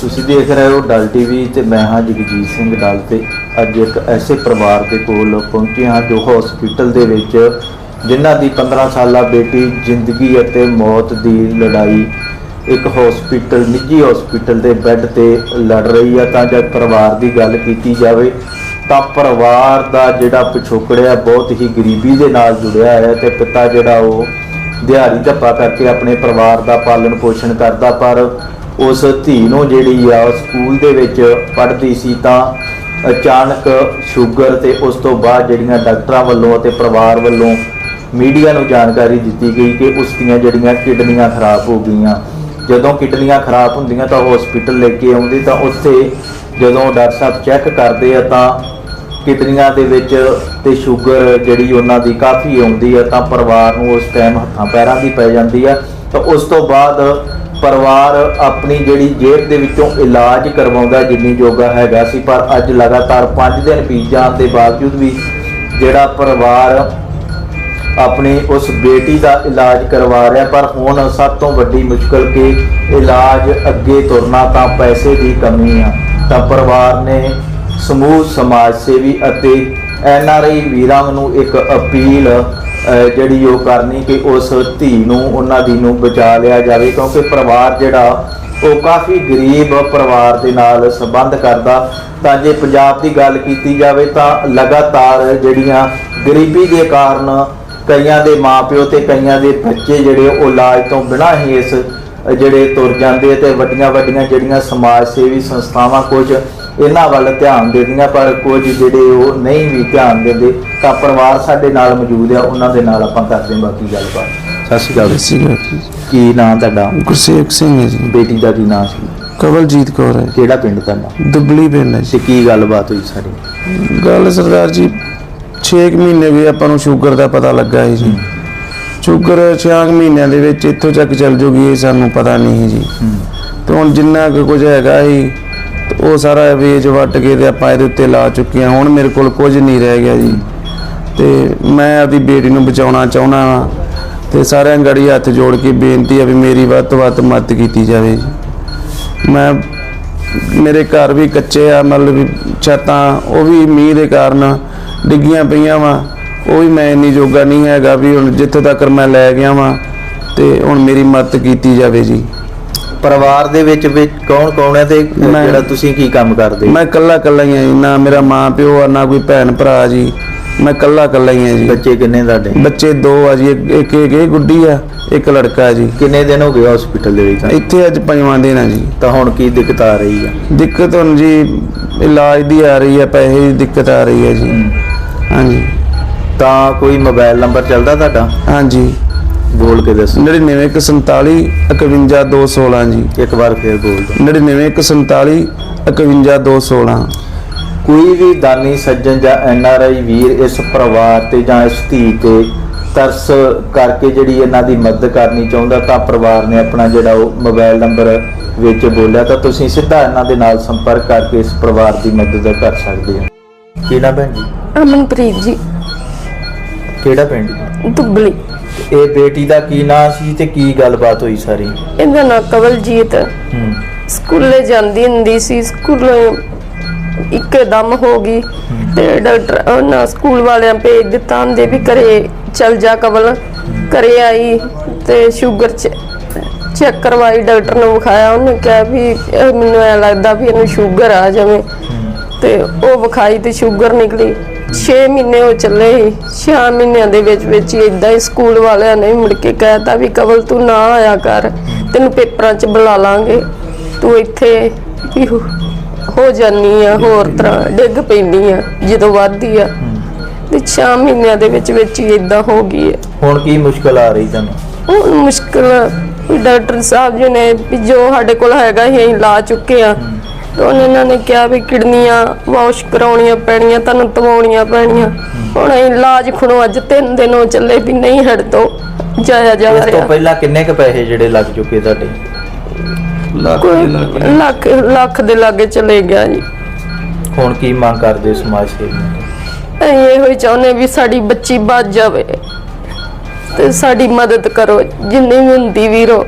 ਤੁਸੀਂ ਦੇਖ ਰਹੇ ਹੋ ਡਲ ਟੀਵੀ ਤੇ ਮੈਂ ਹਾਂ ਜਗਜੀਤ ਸਿੰਘ ਡਲ ਤੇ ਅੱਜ ਇੱਕ ਐਸੇ ਪਰਿਵਾਰ ਦੇ ਕੋਲ ਪਹੁੰਚੇ ਹਾਂ ਜੋ ਹਸਪੀਟਲ ਦੇ ਵਿੱਚ ਜਿਨ੍ਹਾਂ ਦੀ 15 ਸਾਲਾ ਬੇਟੀ ਜ਼ਿੰਦਗੀ ਅਤੇ ਮੌਤ ਦੀ ਲੜਾਈ ਇੱਕ ਹਸਪੀਟਲ ਨਿੱਜੀ ਹਸਪੀਟਲ ਦੇ ਬੈੱਡ ਤੇ ਲੜ ਰਹੀ ਹੈ ਤਾਂ ਜਦ ਪਰਿਵਾਰ ਦੀ ਗੱਲ ਕੀਤੀ ਜਾਵੇ ਤਾਂ ਪਰਿਵਾਰ ਦਾ ਜਿਹੜਾ ਪਿਛੋਕੜਿਆ ਬਹੁਤ ਹੀ ਗਰੀਬੀ ਦੇ ਨਾਲ ਜੁੜਿਆ ਹੈ ਤੇ ਪਿਤਾ ਜਿਹੜਾ ਉਹ ਦਿਹਾੜੀ ਧੱਪਾ ਕਰਕੇ ਆਪਣੇ ਪਰਿਵਾਰ ਦਾ ਪਾਲਣ ਪੋਸ਼ਣ ਕਰਦਾ, ਪਰ ਉਸ ਧੀ ਨੂੰ ਜਿਹੜੀ ਆ ਉਹ ਸਕੂਲ ਦੇ ਵਿੱਚ ਪੜ੍ਹਦੀ ਸੀ ਤਾਂ ਅਚਾਨਕ ਸ਼ੂਗਰ ਤੇ ਉਸ ਤੋਂ ਬਾਅਦ ਜਿਹੜੀਆਂ ਡਾਕਟਰਾਂ ਵੱਲੋਂ ਅਤੇ ਪਰਿਵਾਰ ਵੱਲੋਂ ਮੀਡੀਆ ਨੂੰ ਜਾਣਕਾਰੀ ਦਿੱਤੀ ਗਈ ਕਿ ਉਸ ਦੀਆਂ ਜਿਹੜੀਆਂ ਕਿਡਨੀਆਂ ਖਰਾਬ ਹੋ ਗਈਆਂ। ਜਦੋਂ ਕਿਡਨੀਆਂ ਖਰਾਬ ਹੁੰਦੀਆਂ ਤਾਂ ਹਸਪੀਟਲ ਲੈ ਕੇ ਆਉਂਦੇ ਤਾਂ ਉੱਥੇ ਜਦੋਂ ਡਾਕਟਰ ਸਾਹਿਬ ਚੈੱਕ ਕਰਦੇ ਆ ਤਾਂ ਕਿਡਨੀਆਂ ਦੇ ਵਿੱਚ ਤੇ ਸ਼ੂਗਰ ਜਿਹੜੀ ਉਹਨਾਂ ਦੀ ਕਾਫੀ ਆਉਂਦੀ ਆ ਤਾਂ ਪਰਿਵਾਰ ਨੂੰ ਉਸ ਟਾਈਮ ਹੱਥਾਂ ਪੈਰਾਂ ਦੀ ਪੈ ਜਾਂਦੀ ਆ। ਤਾਂ ਉਸ ਤੋਂ ਬਾਅਦ ਪਰਿਵਾਰ ਆਪਣੀ ਜਿਹੜੀ ਜੇਬ ਦੇ ਵਿੱਚੋਂ ਇਲਾਜ ਕਰਵਾਉਂਦਾ ਜਿੰਨੀ ਜੋਗਾ ਹੈਗਾ ਸੀ, ਪਰ ਅੱਜ ਲਗਾਤਾਰ 5 ਦਿਨ ਬੀਤ ਜਾਣ ਦੇ ਬਾਵਜੂਦ ਵੀ ਜਿਹੜਾ ਪਰਿਵਾਰ ਆਪਣੀ ਉਸ ਬੇਟੀ ਦਾ ਇਲਾਜ ਕਰਵਾ ਰਿਹਾ, ਪਰ ਹੁਣ ਸਭ ਤੋਂ ਵੱਡੀ ਮੁਸ਼ਕਲ ਕਿ ਇਲਾਜ ਅੱਗੇ ਤੁਰਨਾ ਤਾਂ ਪੈਸੇ ਦੀ ਕਮੀ ਆ। ਤਾਂ ਪਰਿਵਾਰ ਨੇ ਸਮੂਹ ਸਮਾਜ ਸੇਵੀ ਅਤੇ ਐਨ ਆਰ ਆਈ ਵੀਰਾਂ ਨੂੰ ਇੱਕ ਅਪੀਲ ਜਿਹੜੀ ਉਹ ਕਰਨੀ ਕਿ ਉਸ ਧੀ ਨੂੰ, ਉਹਨਾਂ ਦੀ ਨੂੰ ਬਚਾ ਲਿਆ ਜਾਵੇ, ਕਿਉਂਕਿ ਪਰਿਵਾਰ ਜਿਹੜਾ, ਉਹ ਕਾਫੀ ਗਰੀਬ ਪਰਿਵਾਰ ਦੇ ਨਾਲ ਸੰਬੰਧ ਕਰਦਾ। ਤਾਂ ਜੇ ਪੰਜਾਬ ਦੀ ਗੱਲ ਕੀਤੀ ਜਾਵੇ, ਤਾਂ ਲਗਾਤਾਰ ਜਿਹੜੀਆਂ ਗਰੀਬੀ ਦੇ ਕਾਰਨ ਕਈਆਂ ਦੇ ਮਾਪਿਓ ਤੇ ਕਈਆਂ ਦੇ ਬੱਚੇ ਜਿਹੜੇ, ਉਹ ਇਲਾਜ ਤੋਂ ਬਿਨਾਂ ਹੀ ਇਸ ਜਿਹੜੇ ਤੁਰ ਜਾਂਦੇ ਤੇ ਵੱਡੀਆਂ ਵੱਡੀਆਂ ਜਿਹੜੀਆਂ ਸਮਾਜ ਸੇਵੀ ਸੰਸਥਾਵਾਂ ਕੁਝ ਇਹਨਾਂ ਵੱਲ ਧਿਆਨ ਦਿੰਦੀਆਂ ਪਰ ਕੁਝ ਜਿਹੜੇ ਉਹ ਨਹੀਂ ਵੀ ਧਿਆਨ ਦਿੰਦੇ ਤਾਂ ਪਰਿਵਾਰ ਸਾਡੇ ਨਾਲ ਮੌਜੂਦ ਆ ਉਹਨਾਂ ਦੇ ਨਾਲ ਆਪਾਂ ਕਰਦੇ ਹਾਂ ਬਾਕੀ ਗੱਲਬਾਤ। ਸਤਿ ਸ਼੍ਰੀ ਅਕਾਲ। ਸੀਗਾ ਕੀ ਨਾਮ ਤੁਹਾਡਾ? ਗੁਰਸੇਵਕ ਸਿੰਘ ਹੈ ਜੀ। ਬੇਟੀ ਦਾ ਕੀ ਨਾਮ ਸੀ? ਕਵਲਜੀਤ ਕੌਰ ਹੈ। ਕਿਹੜਾ ਪਿੰਡ ਤੁਹਾਡਾ? ਦੁਬਲੀ ਪਿੰਡ ਹੈ ਜੀ। ਤੇ ਕੀ ਗੱਲਬਾਤ ਹੋਈ ਸਾਰੀ ਗੱਲ ਸਰਦਾਰ ਜੀ 6 ਮਹੀਨੇ ਵੀ ਆਪਾਂ ਨੂੰ ਸ਼ੂਗਰ ਦਾ ਪਤਾ ਲੱਗਾ ਹੈ ਜੀ। ਸ਼ੂਗਰ 6 ਮਹੀਨਿਆਂ ਦੇ ਵਿੱਚ ਇੱਥੋਂ ਤੱਕ ਚੱਲ ਜੂਗੀ ਇਹ ਸਾਨੂੰ ਪਤਾ ਨਹੀਂ ਜੀ। ਤੇ ਹੁਣ ਜਿੰਨਾ ਕੁ ਕੁਝ ਹੈਗਾ ਹੀ ਉਹ ਸਾਰਾ ਵੇਚ ਵੱਟ ਕੇ ਤੇ ਆਪਾਂ ਇਹਦੇ ਉੱਤੇ ਲਾ ਚੁੱਕੇ ਹਾਂ। ਹੁਣ ਮੇਰੇ ਕੋਲ ਕੁਝ ਨਹੀਂ ਰਹਿ ਗਿਆ ਜੀ। ਤੇ ਮੈਂ ਆਪਦੀ ਬੇਟੀ ਨੂੰ ਬਚਾਉਣਾ ਚਾਹੁੰਦਾ ਹਾਂ ਤੇ ਸਾਰਿਆਂ ਗੜੀ ਹੱਥ ਜੋੜ ਕੇ ਬੇਨਤੀ ਹੈ ਵੀ ਮੇਰੀ ਵੱਧ ਤੋਂ ਵੱਧ ਮਦਦ ਕੀਤੀ ਜਾਵੇ। ਜੀ ਮੈਂ ਮੇਰੇ ਘਰ ਵੀ ਕੱਚੇ ਆ, ਮਤਲਬ ਵੀ ਛੱਤਾਂ, ਉਹ ਵੀ ਮੀਂਹ ਦੇ ਕਾਰਨ ਡਿੱਗੀਆਂ ਪਈਆਂ ਵਾ। ਉਹ ਵੀ ਮੈਂ ਇੰਨੀ ਜੋਗਾ ਨਹੀਂ ਹੈਗਾ ਵੀ ਹੁਣ ਜਿੱਥੋਂ ਤੱਕ ਮੈਂ ਲੈ ਗਿਆ ਵਾਂ ਤੇ ਹੁਣ ਮੇਰੀ ਮਦਦ ਕੀਤੀ ਜਾਵੇ ਜੀ। ਪਰਿਵਾਰ ਦੇ ਵਿੱਚ ਵਿੱਚ ਕੌਣ ਕੌਣ ਹੈ ਤੇ ਮੈਂ- ਜਿਹੜਾ ਤੁਸੀਂ ਕੀ ਕੰਮ ਕਰਦੇ? ਮੈਂ ਇਕੱਲਾ ਇਕੱਲਾ ਹੀ ਆ ਜੀ ਨਾ ਮੇਰਾ ਮਾਂ ਪਿਓ ਆ ਨਾ ਕੋਈ ਭੈਣ ਭਰਾ ਜੀ। ਮੈਂ ਇਕੱਲਾ ਇਕੱਲਾ ਹੀ ਆ ਜੀ। ਬੱਚੇ ਕਿੰਨੇ ਤੁਹਾਡੇ? ਬੱਚੇ ਦੋ ਆ ਜੀ ਇੱਕ ਇੱਕ ਇੱਕ ਇਹ ਗੁੱਡੀ ਆ ਇੱਕ ਲੜਕਾ ਹੈ ਜੀ। ਕਿੰਨੇ ਦਿਨ ਹੋ ਗਏ ਹਸਪੀਟਲ ਦੇ ਵਿੱਚ? ਇੱਥੇ ਅੱਜ ਪੰਜਵਾਂ ਦਿਨ ਆ ਜੀ। ਤਾਂ ਹੁਣ ਕੀ ਦਿੱਕਤ ਆ ਰਹੀ ਆ? ਦਿੱਕਤ ਹੁਣ ਜੀ ਇਲਾਜ ਦੀ ਆ ਰਹੀ ਹੈ ਪੈਸੇ ਦੀ ਦਿੱਕਤ ਆ ਰਹੀ ਹੈ ਜੀ। ਹਾਂਜੀ। ਤਾਂ ਕੋਈ ਮੋਬਾਈਲ ਨੰਬਰ ਚੱਲਦਾ ਤੁਹਾਡਾ? ਹਾਂਜੀ। ਬੋਲ ਕੇ ਦੱਸੋ। 9947 51216 ਜੀ। ਇੱਕ ਵਾਰ ਫੇਰ ਬੋਲ ਦਿਓ। 9947 51216 ਕੋਈ ਵੀ ਦਾਨੀ ਸੱਜਣ ਜਾਂ ਐਨ ਆਰ ਆਈ ਵੀਰ ਇਸ ਪਰਿਵਾਰ ਤੇ ਜਾਂ ਇਸ ਧੀ ਤੇ ਤਰਸ ਕਰਕੇ ਜਿਹੜੀ ਇਹਨਾਂ ਦੀ ਮਦਦ ਕਰਨੀ ਚਾਹੁੰਦਾ ਤਾਂ ਪਰਿਵਾਰ ਨੇ ਆਪਣਾ ਜਿਹੜਾ ਉਹ ਮੋਬਾਈਲ ਨੰਬਰ ਵਿੱਚ ਬੋਲਿਆ ਤਾਂ ਤੁਸੀਂ ਸਿੱਧਾ ਇਹਨਾਂ ਦੇ ਨਾਲ ਸੰਪਰਕ ਕਰਕੇ ਇਸ ਪਰਿਵਾਰ ਦੀ ਮਦਦ ਕਰ ਸਕਦੇ ਹੋ। ਕੀ ਨਾਮ ਭੈਣ ਜੀ? ਅਮਨਪ੍ਰੀਤ ਜੀ। ਕਿਹੜਾ ਪਿੰਡ ਜੀ? ਦੁੱਬਲੀ। ਇਹ ਬੇਟੀ ਦਾ ਕੀ ਨਾਂ ਸੀ ਤੇ ਕੀ ਗੱਲਬਾਤ ਹੋਈ ਸਾਰੀ? ਇਹਦਾ ਨਾਂ ਕਵਲਜੀਤ। ਹੂੰ। ਸਕੂਲੇ ਜਾਂਦੀ ਹੁੰਦੀ ਸੀ ਸਕੂਲੋਂ ਇੱਕਦਮ ਹੋ ਗਈ। ਤੇ ਡਾਕਟਰ ਉਹਨਾਂ ਸਕੂਲ ਵਾਲਿਆਂ ਭੇਜ ਦਿੱਤਾ ਹੁੰਦੇ ਵੀ ਘਰੇ ਚਲ ਜਾ ਕਵਲ। ਘਰੇ ਆਈ ਤੇ ਸ਼ੂਗਰ ਚੈੱਕ ਕਰਵਾਈ ਡਾਕਟਰ ਨੂੰ ਵਿਖਾਇਆ। ਉਹਨੇ ਕਿਹਾ ਵੀ ਮੈਨੂੰ ਐ ਲੱਗਦਾ ਵੀ ਇਹਨੂੰ ਸ਼ੂਗਰ ਆ ਜਾਵੇ। ਤੇ ਉਹ ਵਿਖਾਈ ਤੇ ਸ਼ੂਗਰ ਨਿਕਲੀ। 6 ਮਹੀਨੇ ਉਹ ਚੱਲੇ ਸੀ। 6 ਮਹੀਨਿਆਂ ਦੇ ਵਿੱਚ ਵਿੱਚ ਹੀ ਇਦਾਂ ਹੀ ਸਕੂਲ ਵਾਲਿਆਂ ਨੇ ਮੁੜ ਕੇ ਕਹਿਤਾ ਵੀ ਕਵਲ ਤੂੰ ਨਾ ਆਇਆ ਕਰ ਤੈਨੂੰ ਪੇਪਰਾਂ 'ਚ ਬੁਲਾ ਲਾਂਗੇ। ਤੂੰ ਇੱਥੇ ਵੀ ਹੋ- ਹੋ ਜਾਨੀ ਆ ਹੋਰ ਤਰ੍ਹਾਂ ਡਿੱਗ ਪੈਂਦੀ ਆ ਜਦੋਂ ਵੱਧਦੀ ਆ। ਤੇ 6 ਮਹੀਨਿਆਂ ਦੇ ਵਿੱਚ ਵਿੱਚ ਹੀ ਇਦਾਂ ਹੋ ਗਈ ਹੈ ਹੁਣ ਕੀ ਮੁਸ਼ਕਲ ਆ ਰਹੀ ਤੁਹਾਨੂੰ? ਹੁਣ ਮੁਸ਼ਕਲ ਡਾਕਟਰ ਸਾਹਿਬ ਜੀ ਨੇ ਵੀ ਜੋ ਸਾਡੇ ਕੋਲ ਹੈਗਾ ਹੀ ਅਸੀਂ ਲਾ ਚੁੱਕੇ ਆ। ਤੇ ਉਹਨਾਂ ਇਹਨਾਂ ਨੇ ਕਿਹਾ ਵੀ ਕਿਡਨੀਆਂ ਵਾਸ਼ ਕਰਾਉਣੀਆਂ ਪੈਣੀਆਂ ਤੁਹਾਨੂੰ ਤਵਾਉਣੀਆਂ ਪੈਣੀਆਂ। ਹੁਣ ਅਸੀਂ ਇਲਾਜ ਖਣੋ ਅੱਜ ਤਿੰਨ ਦਿਨ ਹੋ ਚੱਲੇ ਵੀ ਨਹੀਂ ਹਟ ਤੋਂ ਜਾਇਆ ਜਾ ਇਸ ਤੋਂ ਰਿਹਾ। ਪਹਿਲਾਂ ਕਿੰਨੇ ਕ ਪੈਸੇ ਜਿਹੜੇ ਲੱਗ ਚੁੱਕੇ ਤੁਹਾਡੇ? ਕੋਈ ਲੱਖ ਲੱਖ ਦੇ ਲਾਗੇ ਚਲੇ ਗਿਆ ਜੀ। ਹੁਣ ਕੀ ਮੰਗ ਕਰਦੇ ਸਮਾਜ ਸੇਵੀ? ਅਸੀਂ ਇਹੋ ਹੀ ਚਾਹੁੰਦੇ ਵੀ ਸਾਡੀ ਬੱਚੀ ਬਚ ਜਾਵੇ ਤੇ ਸਾਡੀ ਮਦਦ ਕਰੋ ਜਿੰਨੀ ਵੀ ਹੁੰਦੀ ਵੀਰੋ।